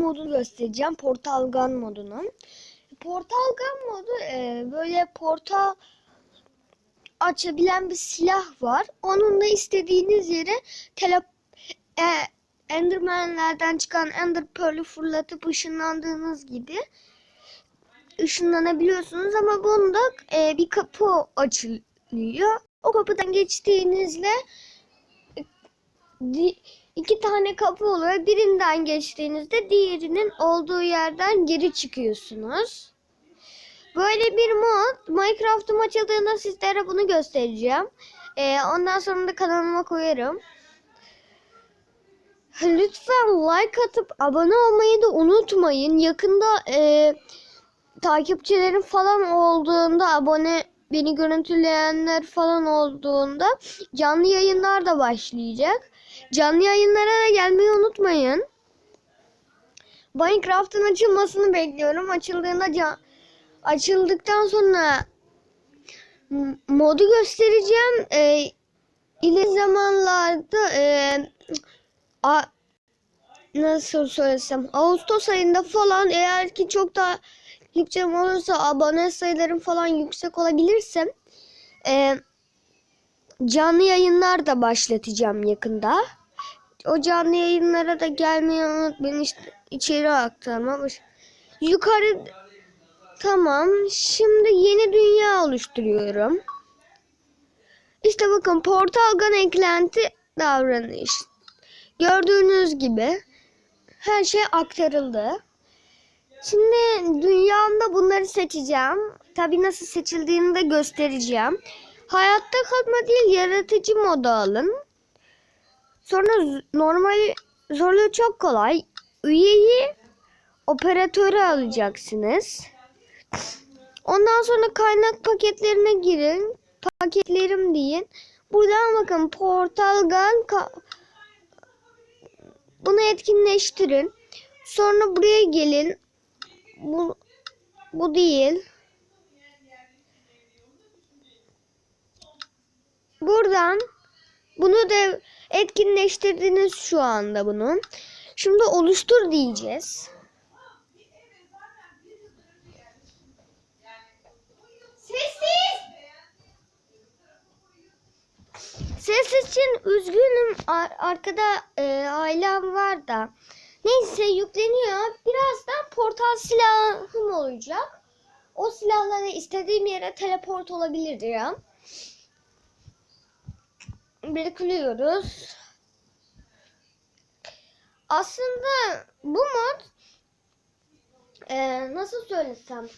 modunu göstereceğim. Portal Gun modunu. Portal Gun modu e, böyle portal açabilen bir silah var. Onunla istediğiniz yere tele e, Enderman'lerden çıkan Ender Pearl'ü fırlatıp ışınlandığınız gibi ışınlanabiliyorsunuz ama bunda e, bir kapı açılıyor. O kapıdan geçtiğinizde iki tane kapı oluyor. Birinden geçtiğinizde diğerinin olduğu yerden geri çıkıyorsunuz. Böyle bir mod Minecraft'ım açıldığında sizlere bunu göstereceğim. E, ondan sonra da kanalıma koyarım. Lütfen like atıp abone olmayı da unutmayın. Yakında e, takipçilerim falan olduğunda abone beni görüntüleyenler falan olduğunda canlı yayınlar da başlayacak. Canlı yayınlara da gelmeyi unutmayın. Minecraft'ın açılmasını bekliyorum. Açıldığında ca- açıldıktan sonra modu göstereceğim. E, ileri zamanlarda e, a- nasıl söylesem Ağustos ayında falan eğer ki çok da takipçim olursa abone sayılarım falan yüksek olabilirse e, canlı yayınlar da başlatacağım yakında. O canlı yayınlara da gelmeyi unutmayın işte içeri aktarmamış. Yukarı tamam şimdi yeni dünya oluşturuyorum. İşte bakın portal gun eklenti davranış. Gördüğünüz gibi her şey aktarıldı. Şimdi dünyamda bunları seçeceğim. Tabi nasıl seçildiğini de göstereceğim. Hayatta kalma değil yaratıcı modu alın. Sonra normal zorluğu çok kolay. Üyeyi operatörü alacaksınız. Ondan sonra kaynak paketlerine girin. Paketlerim deyin. Buradan bakın Portal Gun bunu etkinleştirin. Sonra buraya gelin. Bu bu değil. Buradan bunu da etkinleştirdiniz şu anda bunu. Şimdi oluştur diyeceğiz. Sessiz. Ses için üzgünüm. Ar- Arkada e, ailem var da. Neyse yükleniyor. Birazdan portal silahım olacak. O silahlara istediğim yere teleport olabilirim. Bekliyoruz. Aslında bu mod e, nasıl söylesem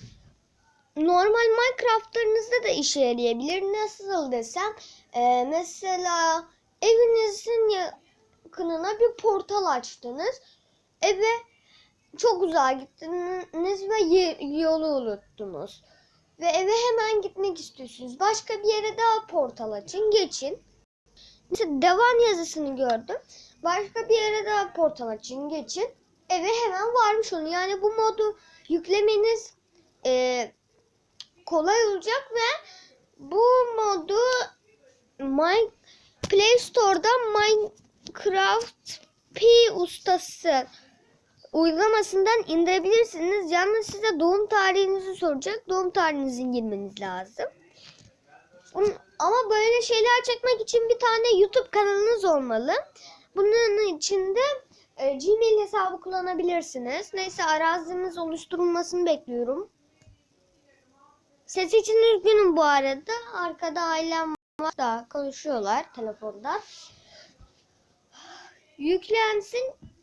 normal Minecraft'larınızda da işe yarayabilir. Nasıl desem e, mesela evinizin yakınına bir portal açtınız. Eve çok uzağa gittiniz ve yolu unuttunuz. Ve eve hemen gitmek istiyorsunuz. Başka bir yere daha portal açın, geçin. Mesela devam yazısını gördüm. Başka bir yere daha portal açın, geçin. Eve hemen varmış olun. Yani bu modu yüklemeniz e, kolay olacak ve bu modu My Play Store'dan Minecraft P ustası uygulamasından indirebilirsiniz. Yalnız size doğum tarihinizi soracak. Doğum tarihinizi girmeniz lazım. Ama böyle şeyler çekmek için bir tane YouTube kanalınız olmalı. Bunun için de e, Gmail hesabı kullanabilirsiniz. Neyse arazimiz oluşturulmasını bekliyorum. Ses için üzgünüm bu arada. Arkada ailem var da konuşuyorlar telefonda. Yüklensin.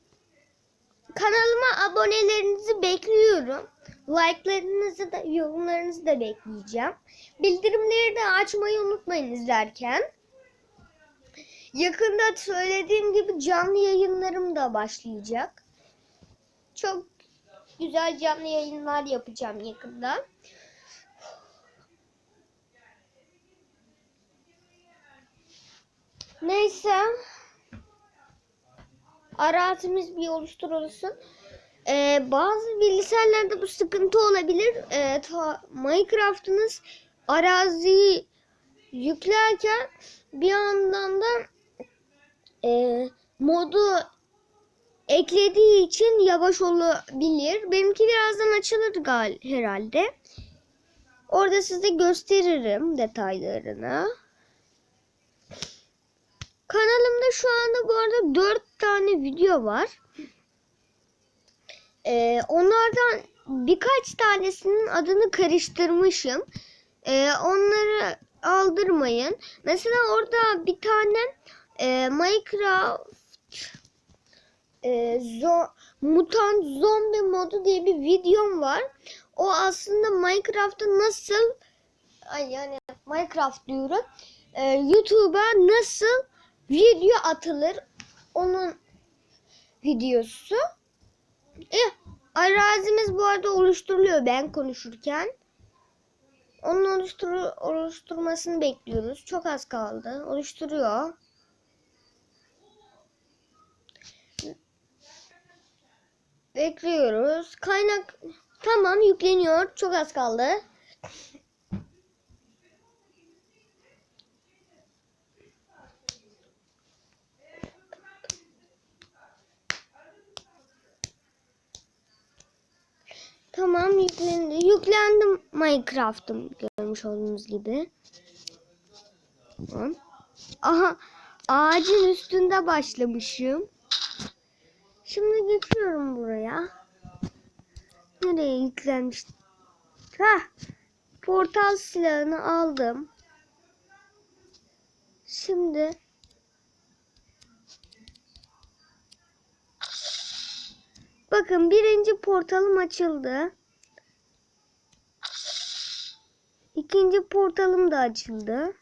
Kanalıma abonelerinizi bekliyorum. Like'larınızı da yorumlarınızı da bekleyeceğim. Bildirimleri de açmayı unutmayın izlerken. Yakında söylediğim gibi canlı yayınlarım da başlayacak. Çok güzel canlı yayınlar yapacağım yakında. Neyse. Arazimiz bir oluşturulsun. Ee, bazı bilgisayarlarda bu sıkıntı olabilir. Ee, Minecraft'ınız araziyi yüklerken bir yandan da e, modu eklediği için yavaş olabilir. Benimki birazdan açılır gal herhalde. Orada size gösteririm detaylarını. Kanalımda şu anda bu arada 4 tane video var. Ee, onlardan birkaç tanesinin adını karıştırmışım. Ee, onları aldırmayın. Mesela orada bir tane e, Minecraft e, zo mutant zombi modu diye bir videom var. O aslında Minecraft'ta nasıl ay yani Minecraft diyorum. E, YouTube'a nasıl video atılır onun videosu. E, arazimiz bu arada oluşturuluyor ben konuşurken. Onun oluştur oluşturmasını bekliyoruz. Çok az kaldı. Oluşturuyor. Bekliyoruz. Kaynak tamam yükleniyor. Çok az kaldı. Tamam yüklendi. Yüklendim Minecraft'ım görmüş olduğunuz gibi. Tamam. Aha ağacın üstünde başlamışım. Şimdi geçiyorum buraya. Nereye yüklenmiş? Ha, portal silahını aldım. Şimdi bakın birinci portalım açıldı. İkinci portalım da açıldı.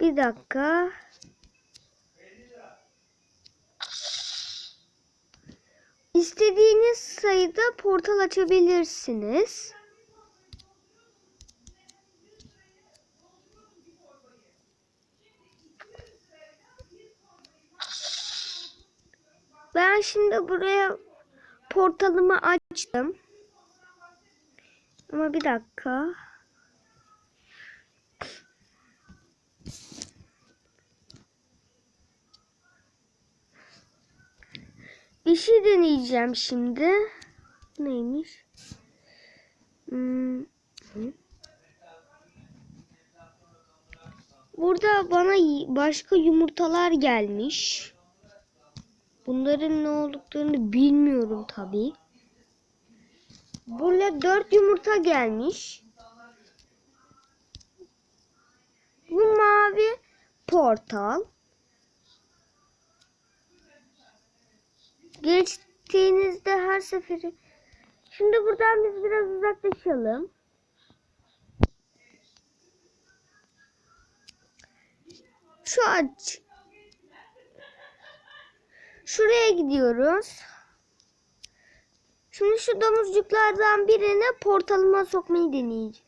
Bir dakika. İstediğiniz sayıda portal açabilirsiniz. Ben şimdi buraya portalımı açtım. Ama bir dakika. Bir şey deneyeceğim şimdi. Neymiş? Hmm. Burada bana başka yumurtalar gelmiş. Bunların ne olduklarını bilmiyorum tabi. Burada dört yumurta gelmiş. Bu mavi portal. Geçtiğinizde her seferi. Şimdi buradan biz biraz uzaklaşalım. Şu aç. Şuraya gidiyoruz. Şimdi şu domuzcuklardan birini portalıma sokmayı deneyeceğim.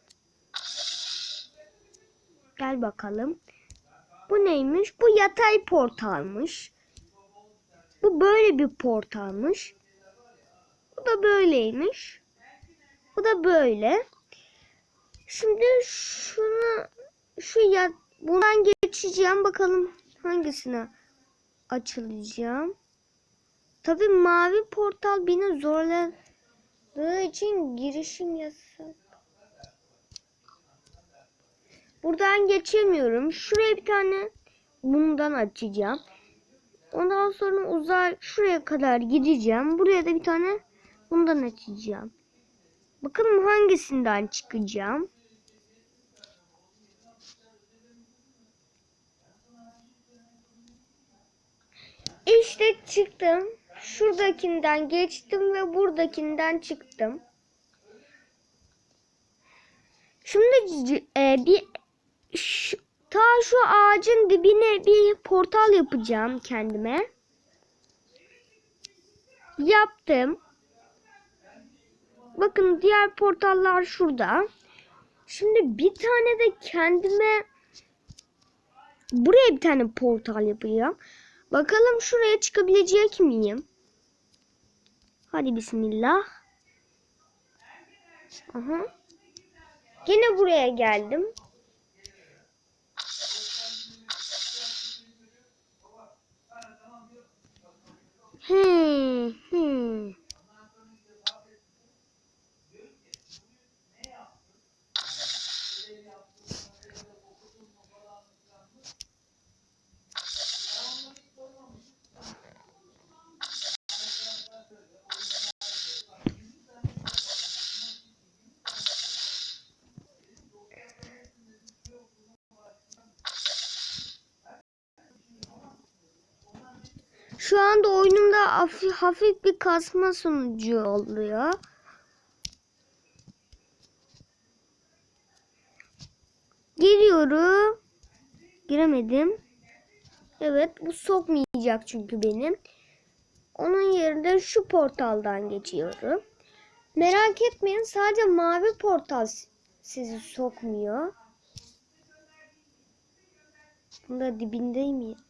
Gel bakalım. Bu neymiş? Bu yatay portalmış. Bu böyle bir portalmış. Bu da böyleymiş. Bu da böyle. Şimdi şunu şu ya bundan geçeceğim bakalım hangisine açılacağım. Tabii mavi portal beni zorladığı için girişim yasak. Buradan geçemiyorum. Şuraya bir tane bundan açacağım. Ondan sonra uzay şuraya kadar gideceğim. Buraya da bir tane bundan açacağım. Bakalım hangisinden çıkacağım. İşte çıktım. Şuradakinden geçtim ve buradakinden çıktım. Şimdi e, bir şu, ta şu ağacın dibine bir portal yapacağım kendime. Yaptım. Bakın diğer portallar şurada. Şimdi bir tane de kendime buraya bir tane portal yapacağım. Bakalım şuraya çıkabilecek miyim? Hadi bismillah. Aha. Gene buraya geldim. Hmm, hmm. Şu anda oyunumda hafif, bir kasma sonucu oluyor. Giriyorum. Giremedim. Evet bu sokmayacak çünkü benim. Onun yerine şu portaldan geçiyorum. Merak etmeyin sadece mavi portal sizi sokmuyor. Bunda dibindeyim ya.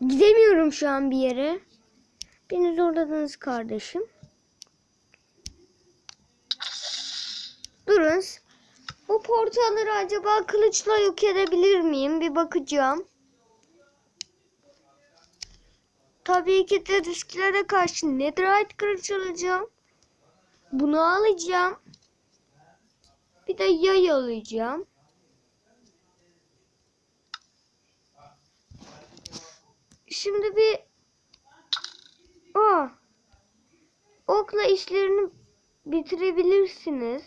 Gidemiyorum şu an bir yere. Beni zorladınız kardeşim. Durun. Bu portalları acaba kılıçla yok edebilir miyim? Bir bakacağım. Tabii ki de risklere karşı netherite kılıç alacağım. Bunu alacağım. Bir de yay alacağım. Şimdi bir Aa, okla işlerini bitirebilirsiniz.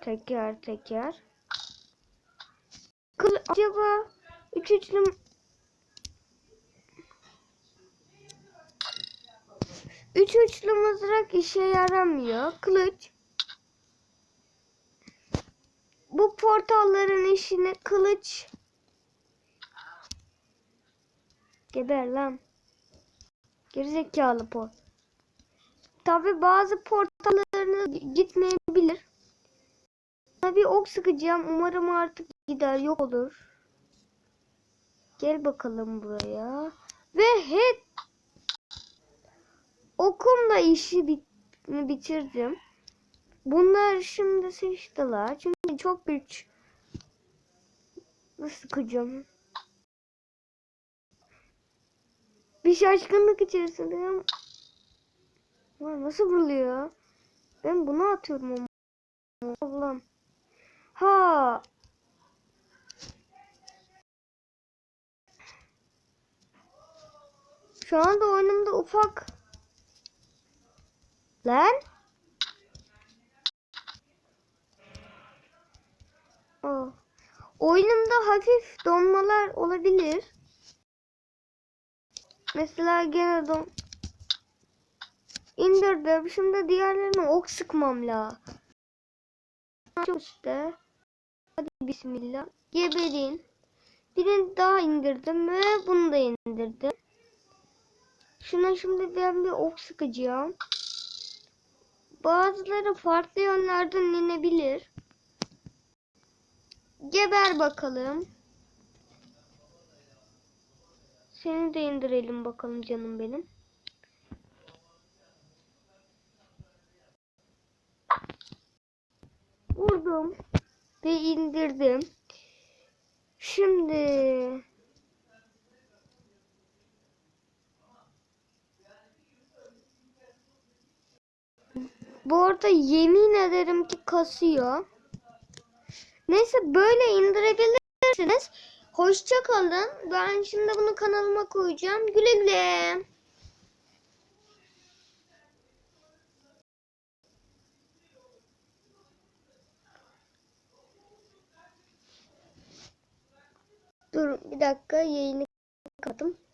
Teker teker. Kıl acaba üç üçlü Üç uçlu mızrak işe yaramıyor. Kılıç. Bu portalların işini kılıç Geber lan. Gerizekalı port. Tabi bazı portallarını gitmeyebilir. Tabi ok sıkacağım. Umarım artık gider yok olur. Gel bakalım buraya. Ve hep okumla işi bit bitirdim. Bunlar şimdi sıçtılar. Çünkü çok güç. Sıkacağım. Bir şaşkınlık içerisindeyim. Vay nasıl vuruluyor? Ben bunu atıyorum ama. Allah'ım. Ha. Şu anda oyunumda ufak. Lan. Oh. Oyunumda hafif donmalar olabilir. Mesela gene don indirdim. Şimdi diğerlerine ok sıkmam la. işte. Hadi bismillah. Geberin. Birini daha indirdim ve bunu da indirdim. Şuna şimdi ben bir ok sıkacağım. Bazıları farklı yönlerden inebilir. Geber bakalım. Seni de indirelim bakalım canım benim. Vurdum ve indirdim. Şimdi Bu arada yemin ederim ki kasıyor. Neyse böyle indirebilirsiniz. Hoşça kalın. Ben şimdi bunu kanalıma koyacağım. Güle güle. Dur bir dakika yayını kapattım.